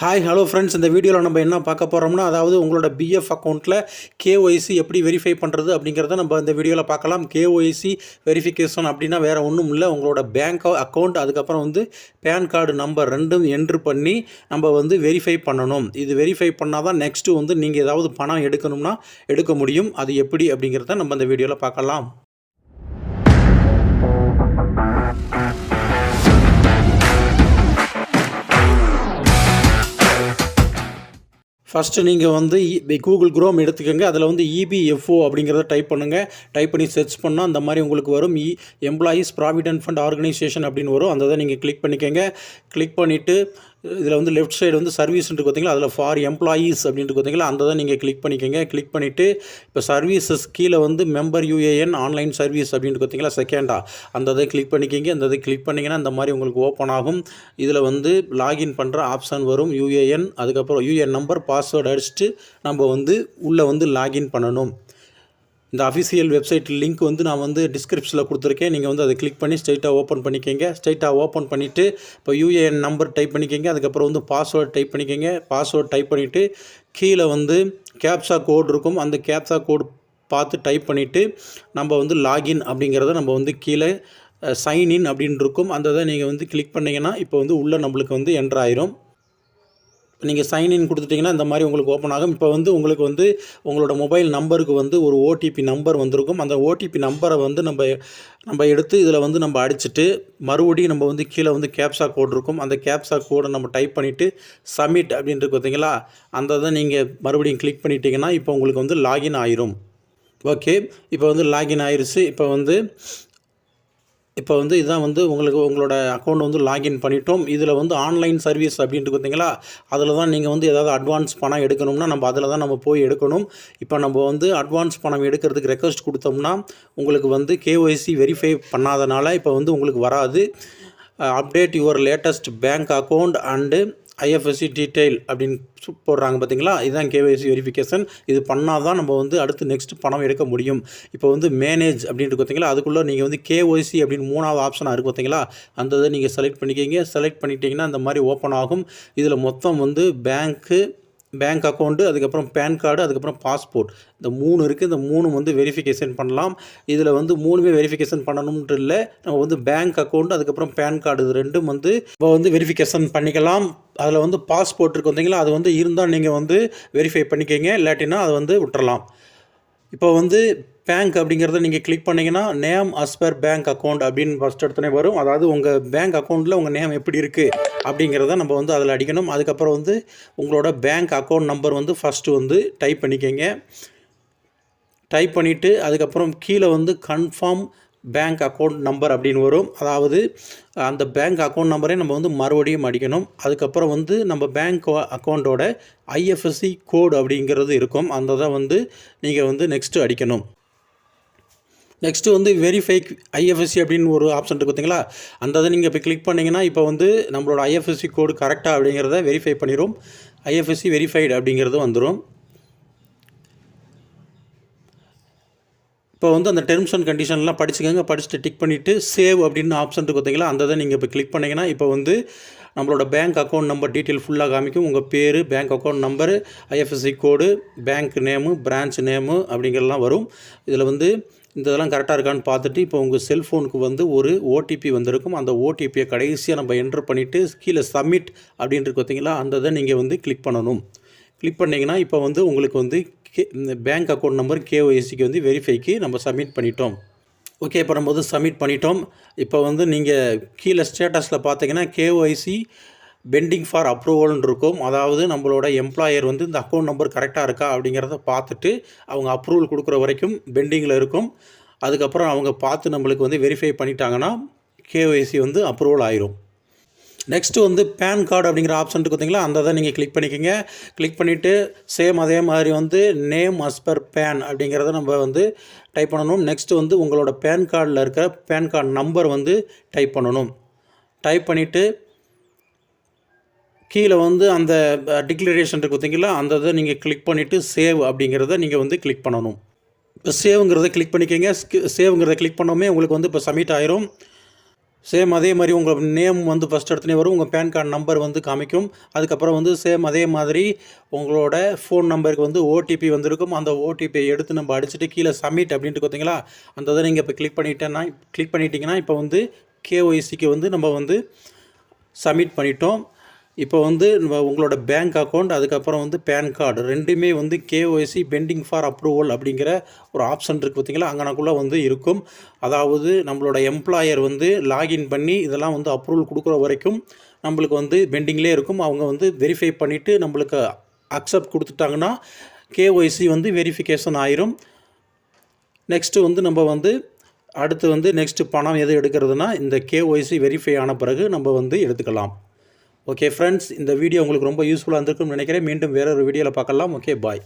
Hi hello friends இந்த வீடியோவில் நம்ம என்ன பார்க்க போகிறோம்னா அதாவது உங்களோட பிஎஃப் அக்கௌண்ட்டில் கேஒய்சி எப்படி வெரிஃபை பண்ணுறது அப்படிங்கிறத நம்ம இந்த வீடியோவில் பார்க்கலாம். கேஒய்சி வெரிஃபிகேஷன் அப்படின்னா வேறு ஒன்றும் இல்லை. உங்களோட பேங்க் அக்கௌண்ட் அதுக்கப்புறம் வந்து பேன் கார்டு நம்பர் ரெண்டும் என்ட்ரு பண்ணி நம்ம வந்து வெரிஃபை பண்ணணும். இது வெரிஃபை பண்ணால் தான் நெக்ஸ்ட்டு வந்து நீங்கள் ஏதாவது பணம் எடுக்கணும்னா எடுக்க முடியும். அது எப்படி அப்படிங்கிறத நம்ம இந்த வீடியோவில் பார்க்கலாம். ஃபஸ்ட்டு நீங்கள் வந்து கூகுள் குரோம் எடுத்துக்கோங்க. அதில் வந்து இபிஎஃப்ஓ அப்படிங்கிறத டைப் பண்ணுங்கள் டைப் பண்ணி சர்ச் பண்ணால் அந்த மாதிரி உங்களுக்கு வரும். E employees provident fund organisation அப்படின்னு வரும். அந்த தான் நீங்கள் கிளிக் பண்ணிக்கோங்க. கிளிக் பண்ணிவிட்டு இதில் வந்து லெஃப்ட் சைடு வந்து சர்வீஸ்ன்ட்டு பார்த்தீங்களா? அதில் ஃபார் எம்ப்ளாயீஸ் அப்படின்ட்டு பார்த்தீங்களா? அந்த தான் நீங்கள் கிளிக் பண்ணிக்கோங்க. கிளிக் பண்ணிவிட்டு இப்போ சர்வீசஸ் கீழே வந்து மெம்பர் யூஏஎன் ஆன்லைன் சர்வீஸ் அப்படின்ட்டு பார்த்தீங்களா? செகண்டா அந்த இதை கிளிக் பண்ணிக்கிங்க. அந்த இதை கிளிக் பண்ணிங்கன்னா அந்த மாதிரி உங்களுக்கு ஓப்பன் ஆகும். இதில் வந்து லாகின் பண்ணுற ஆப்ஷன் வரும். யூஏஎன் அதுக்கப்புறம் யூஏஎன் நம்பர் பாஸ்வேர்டு அடிச்சுட்டு நம்ம வந்து உள்ளே வந்து லாகின் பண்ணணும். இந்த அஃபிஷியல் வெப்சைட் லிங்க் வந்து நான் வந்து டிஸ்கிரிப்ஷனில் கொடுத்துருக்கேன். நீங்கள் வந்து அதை கிளிக் பண்ணி ஸ்ட்ரைட்டாக ஓப்பன் பண்ணிக்கோங்க. ஸ்ட்ரைட்டாக ஓப்பன் பண்ணிவிட்டு இப்போ யூஏஎன் நம்பர் டைப் பண்ணிக்கோங்க. அதுக்கப்புறம் வந்து பாஸ்வேர்டு டைப் பண்ணிக்கோங்க. பாஸ்வேர்டு டைப் பண்ணிவிட்டு கீழே வந்து கேப்சா கோட் இருக்கும். அந்த கேப்சா கோட் பார்த்து டைப் பண்ணிவிட்டு நம்ம வந்து லாகின் அப்படிங்கிறத நம்ம வந்து கீழே சைன் இன் அப்படின்னு இருக்கும். அந்த இதை நீங்கள் வந்து கிளிக் பண்ணிங்கன்னா இப்போ வந்து உள்ளே நம்மளுக்கு வந்து என்ட்ரு ஆயிரும். நீங்கள் சைன்இன் கொடுத்துட்டிங்கன்னா இந்த மாதிரி உங்களுக்கு ஓப்பன் ஆகும். இப்போ வந்து உங்களுக்கு வந்து உங்களோட மொபைல் நம்பருக்கு வந்து ஒரு ஓடிபி நம்பர் வந்திருக்கும். அந்த ஓடிபி நம்பரை வந்து நம்ம நம்ம எடுத்து இதில் வந்து நம்ம அடிச்சுட்டு மறுபடியும் நம்ம வந்து கீழே வந்து கேப்சா கோட் இருக்கும். அந்த கேப்சா கோடை நம்ம டைப் பண்ணிவிட்டு சப்மிட் அப்படின்ட்டு பார்த்தீங்களா அந்த இதை நீங்கள் மறுபடியும் கிளிக் பண்ணிட்டீங்கன்னா இப்போ உங்களுக்கு வந்து லாகின் ஆயிரும். ஓகே இப்போ வந்து லாகின் ஆயிடுச்சு இப்போ வந்து இப்போ வந்து இதுதான் வந்து உங்களுக்கு உங்களோட அக்கௌண்ட் வந்து லாகின் பண்ணிட்டோம். இதில் வந்து ஆன்லைன் சர்வீஸ் அப்படின்ட்டு பார்த்தீங்களா அதில் தான் நீங்கள் வந்து ஏதாவது அட்வான்ஸ் பணம் எடுக்கணும்னா நம்ம அதில் தான் நம்ம போய் எடுக்கணும். இப்போ நம்ம வந்து அட்வான்ஸ் பணம் எடுக்கிறதுக்கு ரெக்வஸ்ட் கொடுத்தோம்னா உங்களுக்கு வந்து கேஒய்சி வெரிஃபை பண்ணாதனால இப்போ வந்து உங்களுக்கு வராது. Update your latest bank account and IFSC detail அப்படின்னு போடுறாங்க பார்த்தீங்களா இதுதான் கேவைசி வெரிஃபிகேஷன் இது பண்ணால் தான் நம்ம வந்து அடுத்து நெக்ஸ்ட் பணம் எடுக்க முடியும். இப்போ வந்து மேனேஜ் அப்படின்ட்டு பார்த்தீங்களா அதுக்குள்ளே நீங்கள் வந்து கேஒய்சி அப்படின்னு மூணாவது ஆப்ஷனாக இருக்குது பார்த்தீங்களா அந்த இதை நீங்கள் செலக்ட் பண்ணிக்கிங்க. செலக்ட் பண்ணிட்டீங்கன்னா அந்த மாதிரி ஓப்பன் ஆகும். இதில் மொத்தம் வந்து பேங்க்கு பேங்க் அக்கௌண்ட்டு அதுக்கப்புறம் பேன் கார்டு அதுக்கப்புறம் பாஸ்போர்ட். இந்த மூணு இருக்குது இந்த மூணு வந்து வெரிஃபிகேஷன் பண்ணலாம். இதில் வந்து மூணுமே வெரிஃபிகேஷன் பண்ணணும்ன்ட்டு இல்லை. நம்ம வந்து பேங்க் அக்கௌண்ட் அதுக்கப்புறம் பேன் கார்டு இது ரெண்டும் வந்து இப்போ வந்து வெரிஃபிகேஷன் பண்ணிக்கலாம். அதில் வந்து பாஸ்போர்ட் இருக்கு வந்தீங்களா அது வந்து இருந்தால் நீங்கள் வந்து வெரிஃபை பண்ணிக்கங்க. இல்லாட்டினா அதை வந்து விட்டுறலாம். இப்போ வந்து பேங்க் அப்படிங்கிறத நீங்கள் கிளிக் பண்ணிங்கன்னா name as per bank account அப்படின்னு ஃபஸ்ட் எடுத்தோடனே வரும். அதாவது உங்கள் பேங்க் அக்கௌண்ட்டில் உங்கள் நேம் எப்படி இருக்குது அப்படிங்கிறத நம்ம வந்து அதில் அடிக்கணும். அதுக்கப்புறம் வந்து உங்களோட பேங்க் அக்கௌண்ட் நம்பர் வந்து ஃபஸ்ட்டு வந்து டைப் பண்ணிக்கோங்க. டைப் பண்ணிவிட்டு அதுக்கப்புறம் கீழே வந்து கன்ஃபார்ம் பேங்க் அக்கௌண்ட் நம்பர் அப்படின்னு வரும். அதாவது அந்த பேங்க் அக்கௌண்ட் நம்பரே நம்ம வந்து மறுபடியும் அடிக்கணும். அதுக்கப்புறம் வந்து நம்ம பேங்க் அக்கௌண்ட்டோட ஐஎஃப்எஸ்சி கோடு அப்படிங்கிறது இருக்கும். அந்த தான் வந்து நீங்கள் வந்து நெக்ஸ்ட்டு அடிக்கணும். நெக்ஸ்ட்டு வந்து வெரிஃபை ஐஎஃப்எஸ்சி அப்படின்னு ஒரு ஆப்ஷன் இருக்குது பார்த்தீங்களா? அந்த இதை நீங்கள் இப்போ கிளிக் பண்ணிங்கன்னா இப்போ வந்து நம்மளோட ஐஎஃப்எஸ்சி கோடு கரெக்டாக அப்படிங்கிறத வெரிஃபை பண்ணிடும் ஐஎஃப்எஸ்சி வெரிஃபைடு அப்படிங்கிறது வந்துடும் இப்போ வந்து அந்த டெர்ம்ஸ் அண்ட் கண்டிஷன்லாம் படிச்சுக்கோங்க. படிச்சுட்டு டிக் பண்ணிவிட்டு சேவ் அப்படின்னு ஆப்ஷன் இருக்குது பார்த்தீங்களா? அந்த இதை நீங்கள் இப்போ கிளிக் பண்ணிங்கன்னா இப்போ வந்து நம்மளோட பேங்க் அக்கௌண்ட் நம்பர் டீட்டெயில் ஃபுல்லாக காமிக்கும். உங்கள் பேர் bank account number IFSC code bank name branch name அப்படிங்கிறலாம் வரும். இதில் வந்து இந்த இதெல்லாம் கரெக்டாக இருக்கான்னு பார்த்துட்டு இப்போ உங்கள் செல்ஃபோனுக்கு வந்து ஒரு ஓடிபி வந்திருக்கும். அந்த ஓடிபியை கடைசியாக நம்ம என்ட்ரு பண்ணிவிட்டு கீழே சப்மிட் அப்படின்ட்டு பார்த்தீங்களா அந்த இதை நீங்கள் வந்து கிளிக் பண்ணணும். கிளிக் பண்ணிங்கன்னா இப்போ வந்து உங்களுக்கு வந்து கே இந்த பேங்க் அக்கௌண்ட் நம்பர் கேஒய்சிக்கு வந்து வெரிஃபைக்கு நம்ம சப்மிட் பண்ணிட்டோம். ஓகே இப்போ நம்ம வந்து சப்மிட் பண்ணிட்டோம். இப்போ வந்து நீங்கள் கீழே ஸ்டேட்டஸில் பார்த்தீங்கன்னா கேஒய்சி பெண்டிங் ஃபார் அப்ரூவல்னு இருக்கும் அதாவது நம்மளோட எம்ப்ளாயர் வந்து இந்த அக்கௌண்ட் நம்பர் கரெக்டாக இருக்கா அப்படிங்கிறத பார்த்துட்டு அவங்க அப்ரூவல் கொடுக்குற வரைக்கும் பெண்டிங்கில் இருக்கும். அதுக்கப்புறம் அவங்க பார்த்து நம்மளுக்கு வந்து வெரிஃபை பண்ணிட்டாங்கன்னா கேஒய்சி வந்து அப்ரூவல் ஆயிரும். நெக்ஸ்ட்டு வந்து பேன் கார்டு அப்படிங்கிற ஆப்ஷன் இருக்கு பார்த்தீங்களா? அந்த தான் நீங்கள் கிளிக் பண்ணிக்கோங்க. கிளிக் பண்ணிவிட்டு சேம் அதே மாதிரி வந்து நேம் அஸ் பர் பேன் அப்படிங்கிறத நம்ம வந்து டைப் பண்ணணும். நெக்ஸ்ட்டு வந்து உங்களோட பேன் கார்டில் இருக்கிற பேன் கார்டு நம்பர் வந்து டைப் பண்ணணும். டைப் பண்ணிவிட்டு கீழே வந்து அந்த டிக்ளரேஷன் இருக்கு பார்த்தீங்களா? அந்த இதை நீங்கள் கிளிக் பண்ணிவிட்டு சேவ் அப்படிங்கிறத நீங்கள் வந்து கிளிக் பண்ணணும். இப்போ சேவுங்கிறத கிளிக் பண்ணிக்கோங்க. சேவுங்கிறத கிளிக் பண்ணோமே உங்களுக்கு வந்து இப்போ சப்மிட் ஆயிரும். சேம் அதே மாதிரி உங்கள் நேம் வந்து ஃபஸ்ட் இடத்துலேயே வரும். உங்கள் பேன் கார்டு நம்பர் வந்து காமிக்கும். அதுக்கப்புறம் வந்து சேம் அதே மாதிரி உங்களோட ஃபோன் நம்பருக்கு வந்து ஓடிபி வந்திருக்கும். அந்த ஓடிபியை எடுத்து நம்ம அடிச்சுட்டு கீழே சப்மிட் அப்படின்ட்டு பார்த்தீங்களா? அந்த இதை நீங்கள் இப்போ கிளிக் பண்ணிட்டேன்னா கிளிக் பண்ணிட்டீங்கன்னா இப்போ வந்து கேஒய்சிக்கு வந்து நம்ம வந்து சப்மிட் பண்ணிட்டோம். இப்போ வந்து உங்களோட பேங்க் அக்கௌண்ட் அதுக்கப்புறம் வந்து பேன் கார்டு ரெண்டுமே வந்து கேஒய்சி பெண்டிங் ஃபார் அப்ரூவல் அப்படிங்கிற ஒரு ஆப்ஷன் இருக்குது பார்த்திங்களா? அங்கனக்குள்ளே வந்து இருக்கும். அதாவது நம்மளோட எம்ப்ளாயர் வந்து லாகின் பண்ணி இதெல்லாம் வந்து அப்ரூவல் கொடுக்குற வரைக்கும் நம்மளுக்கு வந்து பெண்டிங்லேயே இருக்கும். அவங்க வந்து வெரிஃபை பண்ணிவிட்டு நம்மளுக்கு அக்செப்ட் கொடுத்துட்டாங்கன்னா கேஒய்சி வந்து வெரிஃபிகேஷன் ஆயிரும். நெக்ஸ்ட்டு வந்து நம்ம வந்து அடுத்து வந்து நெக்ஸ்ட்டு பணம் எது எடுக்கிறதுனா இந்த கேஒய்சி வெரிஃபை ஆன பிறகு நம்ம வந்து எடுத்துக்கலாம். ஓகே ஃப்ரெண்ட்ஸ் இந்த வீடியோ உங்களுக்கு ரொம்ப யூஸ்ஃபுல்லாக இருந்திருக்கும்னு நினைக்கிறேன். மீண்டும் வேற ஒரு வீடியோவில் பார்க்கலாம். Okay bye